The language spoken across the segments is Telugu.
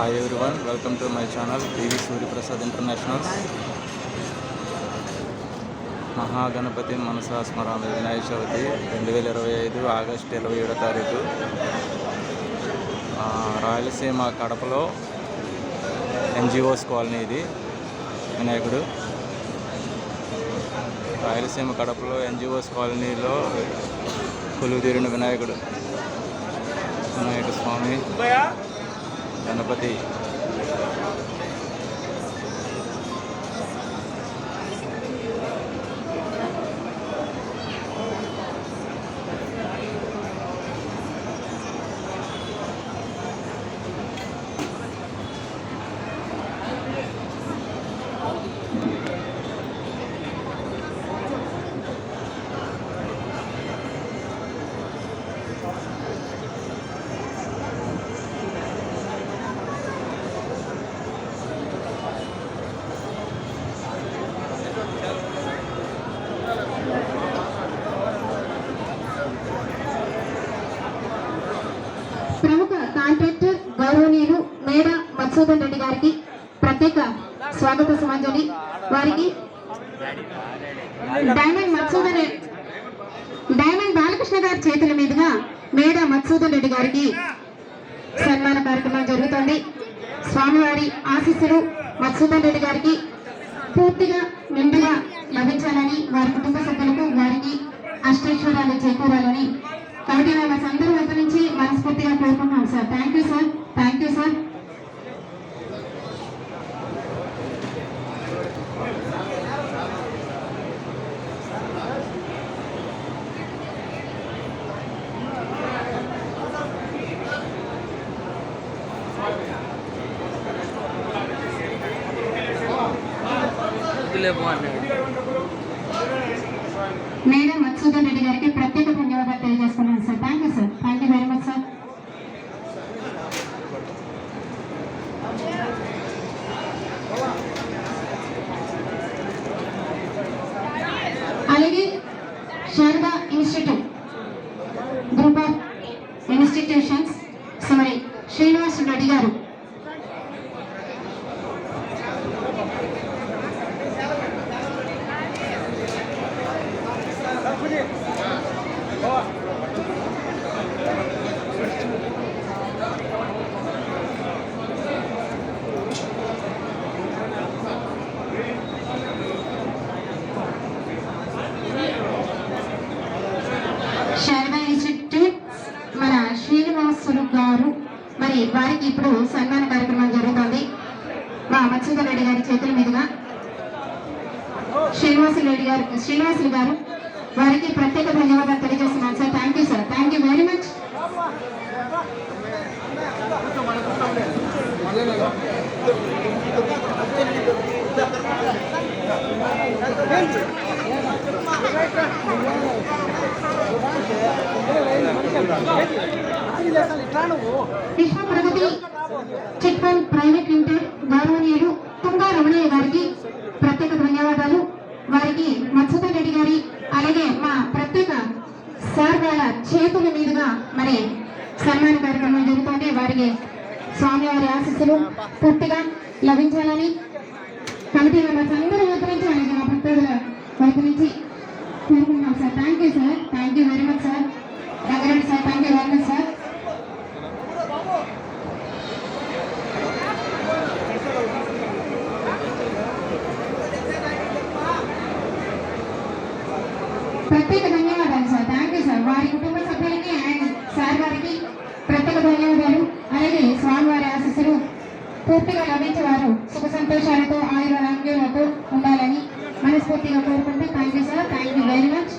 Hi everyone welcome to my channel PV Suryaprasad internationals Mahaganapati మనసా స్మరణ వినాయక చవితి రెండు వేల ఇరవై ఐదు ఆగస్టు ఇరవై ఏడో తారీఖు. రాయలసీమ కడపలో ఎన్జిఓస్ కాలనీ ఇది వినాయకుడు. రాయలసీమ కడపలో ఎన్జిఓస్ కాలనీలో కొలువుదీరిన వినాయకుడు. వినాయక స్వామి. గణపతి గౌరవనీయులు మేడ మధుసూదన్ రెడ్డి గారికి ప్రత్యేక స్వాగత సమాజాన్ని వారికి డైమండ్ మధుసూదన్ డైమండ్ బాలకృష్ణ గారి చేతుల మీదుగా మేడ మధుసూదన్ రెడ్డి గారికి సన్మాన కార్యక్రమం జరుగుతుంది. స్వామివారి ఆశీస్సులు మధుసూదన్ రెడ్డి గారికి పూర్తిగా నిండుగా లభించాలని వారి కుటుంబ సభ్యులకు వారికి అష్టైశ్వర్యాలు చేకూరాలని కమిటీ మెంబర్స్ అందరి వైపు నుంచి మనస్ఫూర్తిగా కోరుకుంటున్నాం sir thank you sir thank you sir madam Madhusudan Reddy గారికి ప్రత్యేక ధన్యవాదాలు తెలియజేస్తున్నాను sir thank you sir thank you very much sir అలాగే Sharada institute group of institutions Samari Srinivas Reddy గారు శారదా ఇన్స్టిట్యూట్ మన శ్రీనివాసులు గారు మరి వారికి ఇప్పుడు సన్మాన కార్యక్రమం జరుగుతుంది. మా మత్స్యధర్ రెడ్డి గారి చేతుల మీదుగా శ్రీనివాసులు రెడ్డి గారు శ్రీనివాసులు గారు వారికి ప్రత్యేక ధన్యవాదాలు తెలియజేస్తున్నాను. Sir thank you sir thank you very much Vishwa Pragati chit fund private limited గౌరవనీయులు తుంగా రమణయ్య గారికి ప్రత్యేక ధన్యవాదాలు. వారికి మత్స్యధర్ రెడ్డి గారి అలాగే మా ప్రత్యేక సార్ వాళ్ళ చేతుల మీదుగా మరి సన్మాన కార్యక్రమం జరుగుతుంది. వారికి స్వామివారి ఆశీస్సులు పూర్తిగా లభించాలని కమిటీ మెంబర్స్ అందరూ వైపు నుంచి అలాగే మా ప్రత్యేక వైపు నుంచి కోరుకుంటున్నాం sir. Thank you sir thank you very much sir దగ్గరండి sir thank you very much sir ప్రత్యేక ధన్యవాదాలు సార్ థ్యాంక్ యూ సార్ వారి కుటుంబ సభ్యులకి అండ్ సార్ వారికి ప్రత్యేక ధన్యవాదాలు. అలాగే స్వామివారి ఆశీస్సులు పూర్తిగా లభించేవారు. సుఖ సంతోషాలతో ఆయుర ఆరోగ్యాలతో ఉండాలని మనస్ఫూర్తిగా కోరుకుంటూ thank you sir thank you very much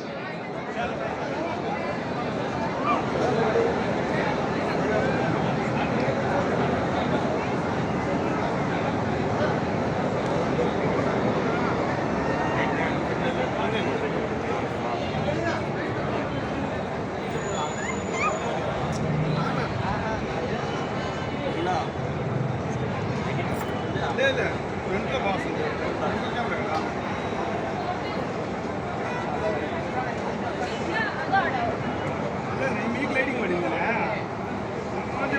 లేదు ఫ్రంట్లో బాగుంది మీకు లైటింగ్ పడిందిలే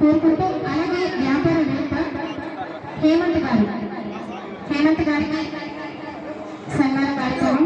కోరుకుంటూ అలాగే వ్యాపార వేత్త హేమంత్ గారు. హేమంత్ గారికి సన్మాన కార్యక్రమం.